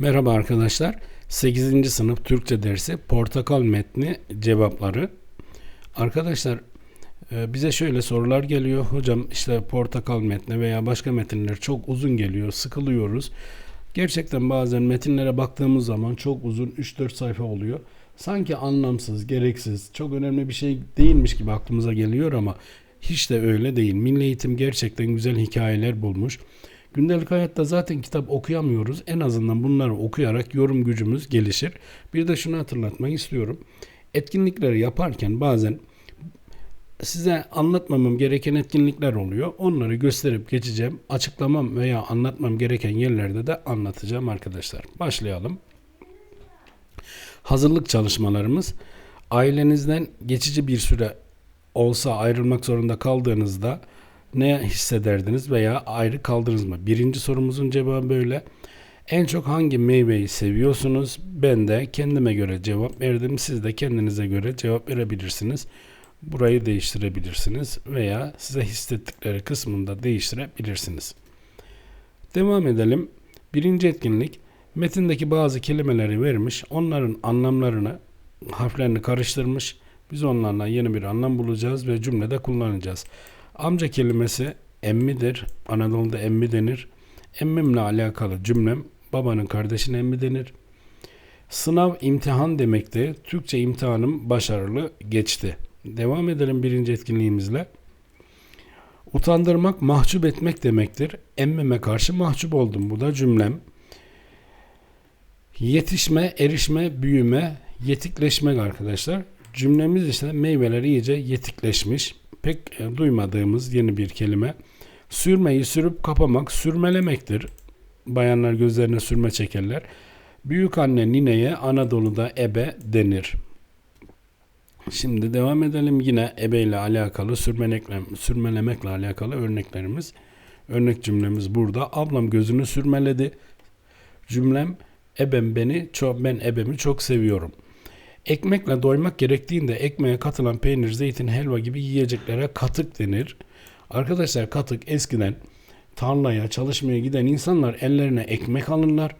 Merhaba arkadaşlar. 8. sınıf Türkçe dersi Portakal metni cevapları. Arkadaşlar e, bize şöyle sorular geliyor. Hocam işte portakal metni veya başka metinler çok uzun geliyor. Sıkılıyoruz. Gerçekten bazen metinlere baktığımız zaman çok uzun 3-4 sayfa oluyor. Sanki anlamsız, gereksiz, çok önemli bir şey değilmiş gibi aklımıza geliyor ama hiç de öyle değil. Milli Eğitim gerçekten güzel hikayeler bulmuş. Gündelik hayatta zaten kitap okuyamıyoruz. En azından bunları okuyarak yorum gücümüz gelişir. Bir de şunu hatırlatmak istiyorum. Etkinlikleri yaparken bazen size anlatmamam gereken etkinlikler oluyor. Onları gösterip geçeceğim. Açıklamam veya anlatmam gereken yerlerde de anlatacağım arkadaşlar. Başlayalım. Hazırlık çalışmalarımız ailenizden geçici bir süre olsa ayrılmak zorunda kaldığınızda ne hissederdiniz veya ayrı kaldınız mı? Birinci sorumuzun cevabı böyle. En çok hangi meyveyi seviyorsunuz? Ben de kendime göre cevap verdim. Siz de kendinize göre cevap verebilirsiniz. Burayı değiştirebilirsiniz veya size hissettikleri kısmında değiştirebilirsiniz. Devam edelim. Birinci etkinlik metindeki bazı kelimeleri vermiş, onların anlamlarını, harflerini karıştırmış. Biz onlarla yeni bir anlam bulacağız ve cümlede kullanacağız. Amca kelimesi emmidir. Anadolu'da emmi denir. Emmimle alakalı cümlem babanın kardeşine emmi denir. Sınav imtihan demekti. Türkçe imtihanım başarılı geçti. Devam edelim birinci etkinliğimizle. Utandırmak, mahcup etmek demektir. Emmime karşı mahcup oldum. Bu da cümlem. Yetişme, erişme, büyüme, yetikleşmek arkadaşlar. Cümlemiz işte meyveler iyice yetikleşmiş. Pek e, duymadığımız yeni bir kelime. Sürmeyi sürüp kapamak, sürmelemektir. Bayanlar gözlerine sürme çekerler. Büyük anne nineye Anadolu'da ebe denir. Şimdi devam edelim yine ebe ile alakalı sürmelemekle, sürmelemekle alakalı örneklerimiz. Örnek cümlemiz burada. Ablam gözünü sürmeledi. Cümlem ebem beni çok ben ebemi çok seviyorum. Ekmekle doymak gerektiğinde ekmeğe katılan peynir, zeytin, helva gibi yiyeceklere katık denir. Arkadaşlar katık eskiden tarlaya çalışmaya giden insanlar ellerine ekmek alırlar.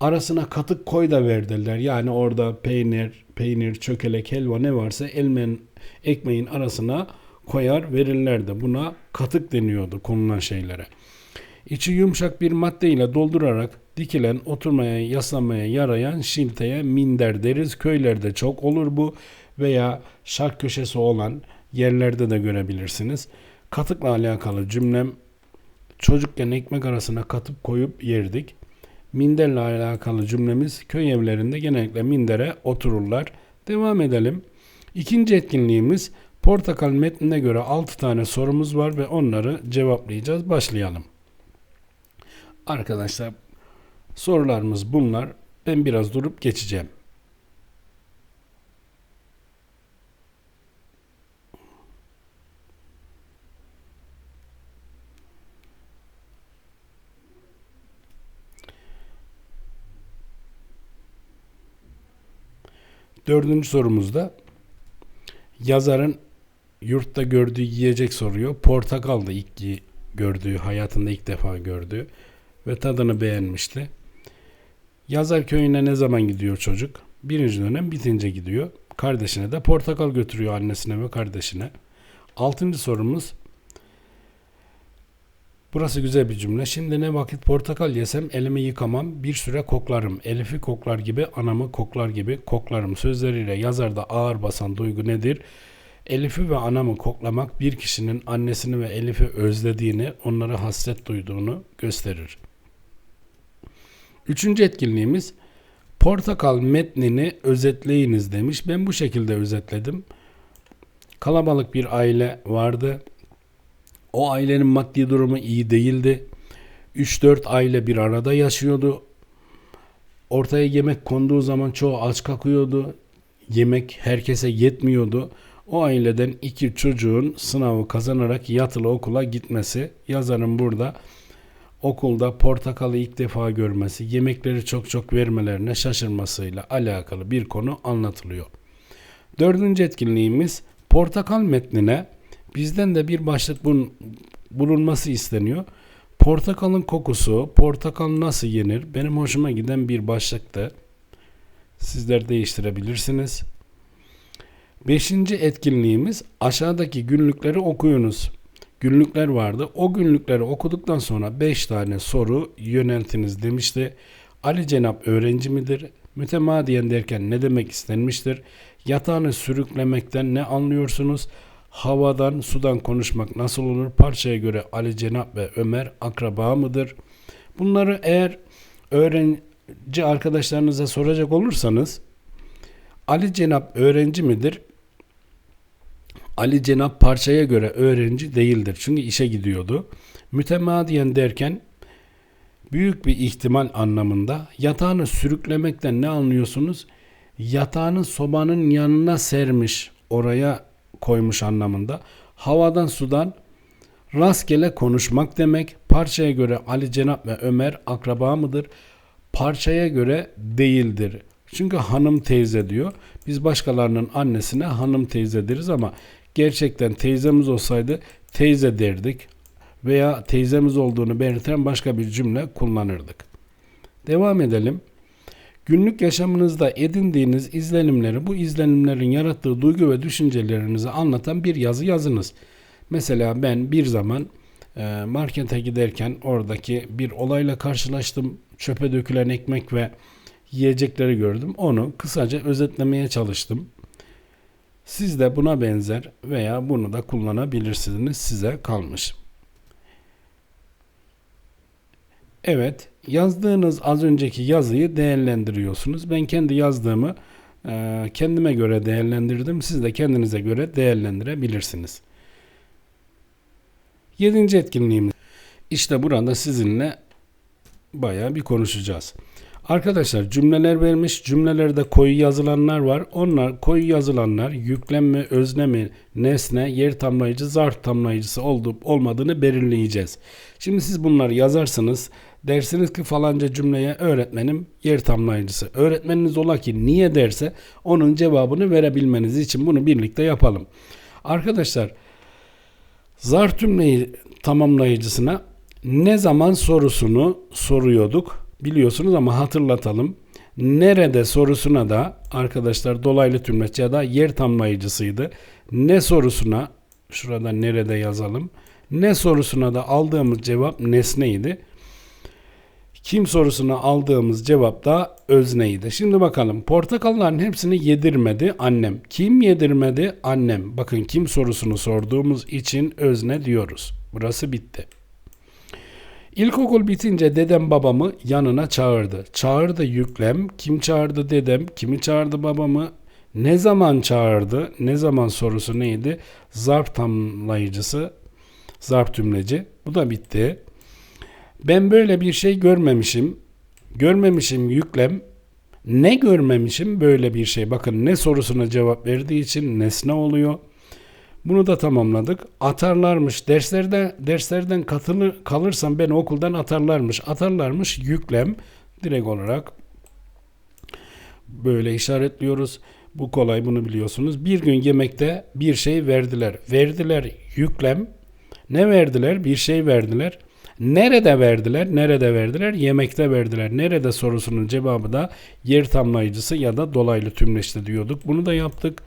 Arasına katık koy da verdiler. Yani orada peynir, peynir, çökelek, helva ne varsa elmen, ekmeğin arasına koyar verirlerdi. Buna katık deniyordu konulan şeylere. İçi yumuşak bir madde ile doldurarak dikilen, oturmaya, yaslanmaya yarayan şilteye minder deriz. Köylerde çok olur bu veya şark köşesi olan yerlerde de görebilirsiniz. Katıkla alakalı cümlem çocukken ekmek arasına katıp koyup yerdik. Minderle alakalı cümlemiz köy evlerinde genellikle mindere otururlar. Devam edelim. İkinci etkinliğimiz portakal metnine göre 6 tane sorumuz var ve onları cevaplayacağız. Başlayalım. Arkadaşlar sorularımız bunlar. Ben biraz durup geçeceğim. Dördüncü sorumuzda yazarın yurtta gördüğü yiyecek soruyor. Portakalda ilk gördüğü, hayatında ilk defa gördüğü ve tadını beğenmişti. Yazar köyüne ne zaman gidiyor çocuk? Birinci dönem bitince gidiyor. Kardeşine de portakal götürüyor annesine ve kardeşine. Altıncı sorumuz. Burası güzel bir cümle. Şimdi ne vakit portakal yesem elimi yıkamam, bir süre koklarım. Elif'i koklar gibi, anamı koklar gibi koklarım. Sözleriyle yazarda ağır basan duygu nedir? Elif'i ve anamı koklamak bir kişinin annesini ve Elif'i özlediğini, onlara hasret duyduğunu gösterir. Üçüncü etkinliğimiz portakal metnini özetleyiniz demiş. Ben bu şekilde özetledim. Kalabalık bir aile vardı. O ailenin maddi durumu iyi değildi. 3-4 aile bir arada yaşıyordu. Ortaya yemek konduğu zaman çoğu aç kakıyordu. Yemek herkese yetmiyordu. O aileden iki çocuğun sınavı kazanarak yatılı okula gitmesi yazarın burada okulda portakalı ilk defa görmesi, yemekleri çok çok vermelerine şaşırmasıyla alakalı bir konu anlatılıyor. Dördüncü etkinliğimiz portakal metnine bizden de bir başlık bulunması isteniyor. portakalın kokusu, portakal nasıl yenir? Benim hoşuma giden bir başlıktı. Sizler değiştirebilirsiniz. Beşinci etkinliğimiz aşağıdaki günlükleri okuyunuz. Günlükler vardı. O günlükleri okuduktan sonra 5 tane soru yöneltiniz demişti. Ali Cenap öğrenci midir? Mütemadiyen derken ne demek istenmiştir? Yatağını sürüklemekten ne anlıyorsunuz? Havadan, sudan konuşmak nasıl olur? Parçaya göre Ali Cenap ve Ömer akraba mıdır? Bunları eğer öğrenci arkadaşlarınıza soracak olursanız Ali Cenap öğrenci midir? Ali Cenap parçaya göre öğrenci değildir. Çünkü işe gidiyordu. Mütemadiyen derken büyük bir ihtimal anlamında yatağını sürüklemekten ne anlıyorsunuz? Yatağını sobanın yanına sermiş, oraya koymuş anlamında. Havadan sudan rastgele konuşmak demek. Parçaya göre Ali Cenap ve Ömer akraba mıdır? Parçaya göre değildir. Çünkü hanım teyze diyor. Biz başkalarının annesine hanım teyze deriz ama gerçekten teyzemiz olsaydı teyze derdik veya teyzemiz olduğunu belirten başka bir cümle kullanırdık. Devam edelim. Günlük yaşamınızda edindiğiniz izlenimleri, bu izlenimlerin yarattığı duygu ve düşüncelerinizi anlatan bir yazı yazınız. Mesela ben bir zaman e, markete giderken oradaki bir olayla karşılaştım. Çöpe dökülen ekmek ve yiyecekleri gördüm. Onu kısaca özetlemeye çalıştım. Siz de buna benzer veya bunu da kullanabilirsiniz. Size kalmış. Evet, yazdığınız az önceki yazıyı değerlendiriyorsunuz. Ben kendi yazdığımı e, kendime göre değerlendirdim. Siz de kendinize göre değerlendirebilirsiniz. Yedinci etkinliğimiz. İşte burada sizinle bayağı bir konuşacağız. Arkadaşlar cümleler vermiş. Cümlelerde koyu yazılanlar var. Onlar koyu yazılanlar yüklem mi, özne mi, nesne, yer tamlayıcı, zarf tamlayıcısı olup olmadığını belirleyeceğiz. Şimdi siz bunları yazarsınız. Dersiniz ki falanca cümleye öğretmenim yer tamlayıcısı. Öğretmeniniz ola ki niye derse onun cevabını verebilmeniz için bunu birlikte yapalım. Arkadaşlar zarf cümleyi tamamlayıcısına ne zaman sorusunu soruyorduk biliyorsunuz ama hatırlatalım. Nerede sorusuna da arkadaşlar dolaylı tümleç ya da yer tamlayıcısıydı. Ne sorusuna şurada nerede yazalım. Ne sorusuna da aldığımız cevap nesneydi. Kim sorusuna aldığımız cevap da özneydi. Şimdi bakalım portakalların hepsini yedirmedi annem. Kim yedirmedi? Annem. Bakın kim sorusunu sorduğumuz için özne diyoruz. Burası bitti. İlkokul bitince dedem babamı yanına çağırdı. Çağırdı yüklem. Kim çağırdı dedem? Kimi çağırdı babamı? Ne zaman çağırdı? Ne zaman sorusu neydi? Zarf tamlayıcısı, zarf tümleci. Bu da bitti. Ben böyle bir şey görmemişim. Görmemişim yüklem. Ne görmemişim böyle bir şey. Bakın ne sorusuna cevap verdiği için nesne oluyor. Bunu da tamamladık. Atarlarmış. Derslerde derslerden katılır kalırsam beni okuldan atarlarmış. Atarlarmış yüklem direkt olarak böyle işaretliyoruz. Bu kolay bunu biliyorsunuz. Bir gün yemekte bir şey verdiler. Verdiler yüklem. Ne verdiler? Bir şey verdiler. Nerede verdiler? Nerede verdiler? Yemekte verdiler. Nerede sorusunun cevabı da yer tamlayıcısı ya da dolaylı tümleçte diyorduk. Bunu da yaptık.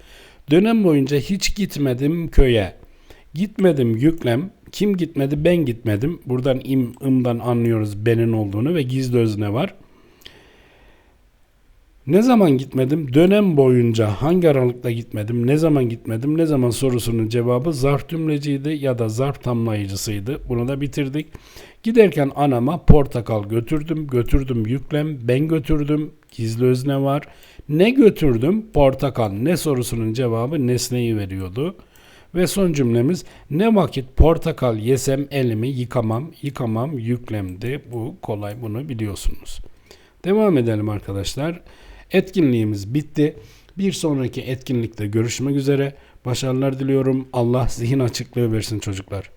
Dönem boyunca hiç gitmedim köye. Gitmedim yüklem. Kim gitmedi? Ben gitmedim. Buradan im, ımdan anlıyoruz benin olduğunu ve gizli özne var. Ne zaman gitmedim? Dönem boyunca hangi aralıkta gitmedim? Ne zaman gitmedim? Ne zaman sorusunun cevabı zarf tümleciydi ya da zarf tamlayıcısıydı. Bunu da bitirdik. Giderken anama portakal götürdüm. Götürdüm yüklem. Ben götürdüm. Gizli özne var. Ne götürdüm? Portakal. Ne sorusunun cevabı nesneyi veriyordu. Ve son cümlemiz ne vakit portakal yesem elimi yıkamam, yıkamam yüklemdi. Bu kolay bunu biliyorsunuz. Devam edelim arkadaşlar. Etkinliğimiz bitti. Bir sonraki etkinlikte görüşmek üzere. Başarılar diliyorum. Allah zihin açıklığı versin çocuklar.